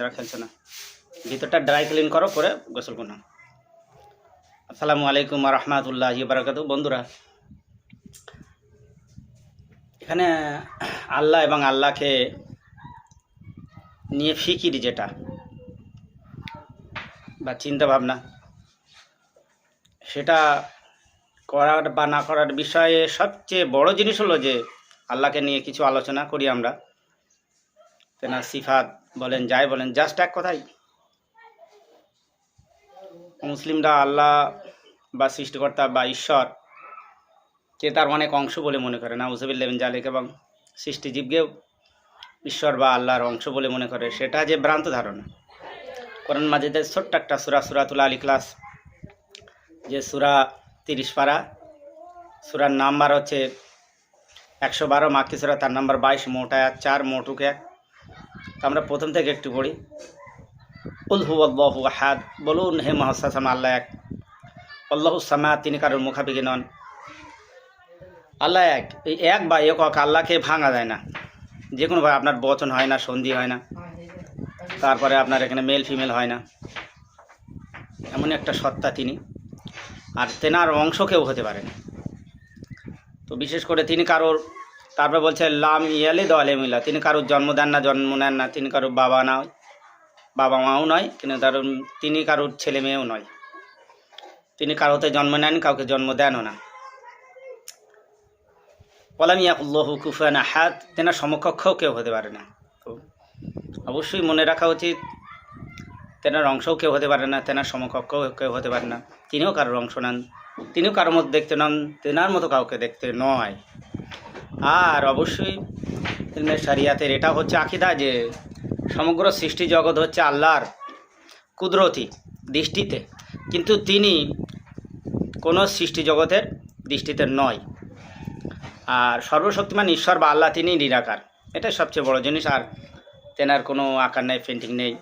যারা খেলছে না। ভিতরটা ড্রাই ক্লিন করো করে গোসল করো। আসসালামু আলাইকুম রহমাতুল্লাহ বারাকাত বন্ধুরা, এখানে আল্লাহ এবং আল্লাহকে নিয়ে ফিকির যেটা বা চিন্তা ভাবনা, সেটা করার বা না করার বিষয়ে সবচেয়ে বড় জিনিস হলো যে, আল্লাহকে নিয়ে কিছু আলোচনা করি আমরা। তেনার সিফাত বলেন, যাই বলেন জাস্ট এক কথাই। মুসলিমরা আল্লাহ বা সৃষ্টিকর্তা বা ঈশ্বর, কে তার অনেক অংশ বলে মনে করে। না উজবিল্লেন জালেক এবং সৃষ্টিজীবকেও ঈশ্বর বা আল্লাহর অংশ বলে মনে করে। সেটা যে ভ্রান্ত ধারণা। কোরআন মাজিদের ছোট্ট একটা সুরা, সুরাতুল আলী ক্লাস, যে সুরা তিরিশ পারা, সুরার নাম্বার হচ্ছে একশো বারো, মাক্কি সুরা তার নাম্বার বাইশ, মোটা এক চার মোটুক এক। আমরা প্রথম থেকে একটু পড়ি। উল হু আল্লাহু আহাদ। বলুন, হে মহাসাম আল্লাহ এক। আল্লাহ সামা, তিনি কারোর মুখাপিকি নন। আল্লাহ এক। এই এক বা একক আল্লাহকে ভাঙা যায় না। যে কোনোভাবে আপনার বচন হয় না, সন্ধি হয় না। তারপরে আপনার এখানে মেল ফিমেল হয় না। এমন একটা সত্তা তিনি। আর তেনার অংশ কেউ হতে পারে না। তো বিশেষ করে তিনি কারোর তারপরে বলছে, লাম ইয়ালে দলেমিল্লা তিনি কারোর জন্ম দেন না, জন্ম নেন না, তিনি কারোর বাবা নয়, বাবা মাও নয় কিন্তু তার তিনি কারোর ছেলে মেয়েও নয়। তিনি কারোতে জন্ম নেন কাউকে জন্ম দেনও না। বলাম পলামিয়াকুল্লহু কুফান হাত তেনার সমকক্ষও কেউ হতে পারে না। অবশ্যই মনে রাখা উচিত, তেনার অংশও কেউ হতে পারে না, তেনার সমকক্ষও কেউ হতে পারে না। তিনিও কারোর অংশ নেন, তিনিও কারোর মতো দেখতে নন, তেনার মতো কাউকে দেখতে নয়। আর অবশ্যই ইলমের শরিয়াতের, এটা হচ্ছে আকিদা যে সমগ্র সৃষ্টি জগৎ হচ্ছে আল্লাহর কুদরতি দৃষ্টিতে। কিন্তু তিনি কোনো সৃষ্টি জগতের দৃষ্টিতে নয়। আর সর্বশক্তিমান ঈশ্বর বা আল্লাহ তিনি নিরাকার। এটাই সবচেয়ে বড় জিনিস। আর তেনার কোনো আকার নেই পেন্টিং নেই,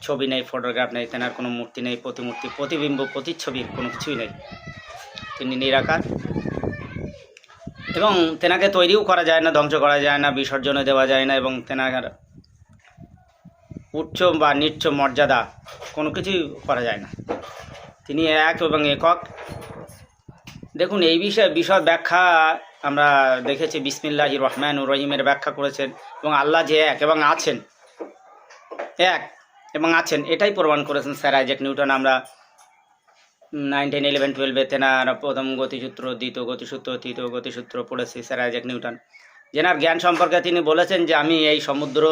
ছবি নেই ফটোগ্রাফ নেই, তেনার কোনো মূর্তি নেই, প্রতিমূর্তি, প্রতিবিম্ব প্রতিচ্ছবির কোনো কিছুই নেই। তিনি নিরাকার। এবং তেনাকে তৈরিও করা যায় না, ধ্বংস করা যায় না বিসর্জনে দেওয়া যায় না এবং তেনার উচ্চ বা নিচ্চ মর্যাদা কোনো কিছুই করা যায় না। তিনি এক এবং একক। দেখুন, এই বিষয়ে বিষয় ব্যাখ্যা আমরা দেখেছি বিসমিল্লাহ রহমান রহিমের ব্যাখ্যা করেছেন এবং আল্লাহ যে এক এবং আছেন, এক এবং আছেন, এটাই প্রমাণ করেছেন স্যার আইজেক নিউটন। আমরা নাইন, টেন, ইলেভেন, টুয়েলভে তেনার প্রথম গতিসূত্র, দ্বিতীয় গতিসূত্র, তৃতীয় গতিসূত্র পড়েছি স্যার আইজেক নিউটন। যেনার জ্ঞান সম্পর্কে তিনি বলেছেন যে, আমি এই সমুদ্র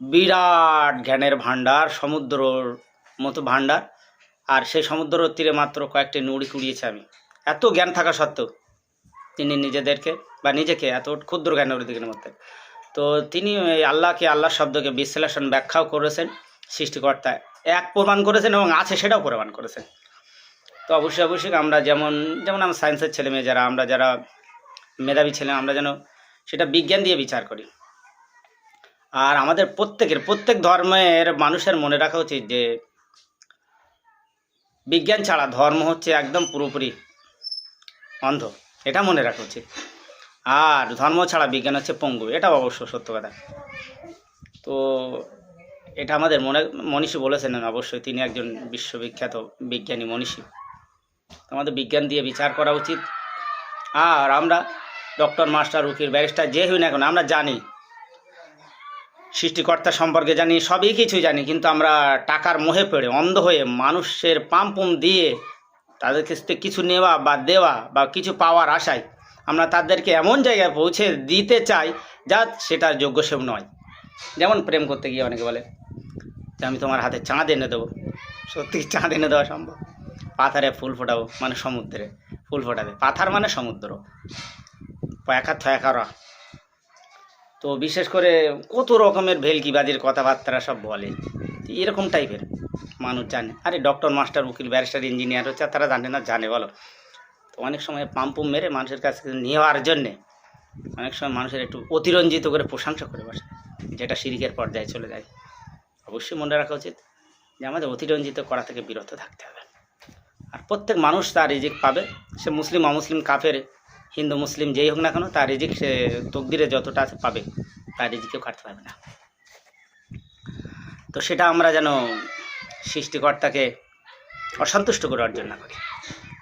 বিরাট জ্ঞানের ভাণ্ডার, সমুদ্রর মতো ভাণ্ডার, আর সেই সমুদ্রের তীরে মাত্র কয়েকটি নুড়ি কুড়িয়েছি আমি। এত জ্ঞান থাকা সত্ত্বেও তিনি নিজেদেরকে বা নিজেকে এত ক্ষুদ্র জ্ঞানের দিকের মধ্যে তো তিনি আল্লাহকে আল্লাহ শব্দকে বিশ্লেষণ, ব্যাখ্যাও করেছেন সৃষ্টিকর্তা এক প্রমাণ করেছেন এবং আছে সেটাও প্রমাণ করেছেন। তো অবশ্যই অবশ্যই আমরা যেমন যেমন আমরা সায়েন্সের ছেলে মেয়ে যারা, আমরা যারা মেধাবী ছেলে, আমরা যেন সেটা বিজ্ঞান দিয়ে বিচার করি। আর আমাদের প্রত্যেকের, প্রত্যেক ধর্মের মানুষের মনে রাখা উচিত যে বিজ্ঞান ছাড়া ধর্ম হচ্ছে একদম পুরোপুরি অন্ধ। এটা মনে রাখা উচিত। আর ধর্ম ছাড়া বিজ্ঞান হচ্ছে পঙ্গু। এটা অবশ্য সত্য কথা। তো এটা আমাদের মনে, মনীষী বলেছেন অবশ্যই, তিনি একজন বিশ্ববিখ্যাত বিজ্ঞানী মনীষী। আমাদের বিজ্ঞান দিয়ে বিচার করা উচিত। আর আমরা ডক্টর মাস্টার উকিল ব্যারিস্টার যে হই না এখন আমরা জানি। সৃষ্টিকর্তা সম্পর্কে জানি, সবই কিছু জানি, কিন্তু আমরা টাকার মোহে পড়ে, অন্ধ হয়ে মানুষের পাম্পুম দিয়ে তাদের থেকে কিছু নেওয়া বা দেওয়া বা কিছু পাওয়ার আশায় আমরা তাদেরকে এমন জায়গায় পৌঁছে দিতে চাই যা সেটা যোগ্য সেব নয়। যেমন প্রেম করতে গিয়ে অনেকে বলে যে, আমি তোমার হাতে চাঁদ এনে দেবো। সত্যি চাঁদ এনে দেওয়া সম্ভব। পাথারে ফুল ফোটাবো মানে সমুদ্রে, ফুল ফোটাবে পাথার মানে সমুদ্র। একা থয়াকারা তো বিশেষ করে কত রকমের ভেলকিবাজির কথাবার্তা সব বলে। এরকম টাইপের মানুষ জানে। আরে ডক্টর, মাস্টার, উকিল, ব্যারিস্টার, ইঞ্জিনিয়ার হচ্ছে, তারা জানে না, জানে, বলো। তো অনেক সময় পাম্পুম মেরে মানুষের কাছ নেওয়ার জন্যে অনেক সময় মানুষের একটু অতিরঞ্জিত করে প্রশংসা করে বসে, যেটা শিরিকের পর্যায়ে চলে যায়। অবশ্যই মনে রাখা উচিত যে আমাদের অতিরঞ্জিত করা থেকে বিরত থাকতে হবে। আর প্রত্যেক মানুষ তার রিজিক পাবে। সে মুসলিম, অমুসলিম, কাফের, হিন্দু, মুসলিম, যেই হোক না কেন, তার রিজিক সে তকদিরে যতটা আছে পাবে, তার রিজিকেও কাটতে পারবে না। তো সেটা আমরা যেন সৃষ্টিকর্তাকে অসন্তুষ্ট করে অর্জন না করি।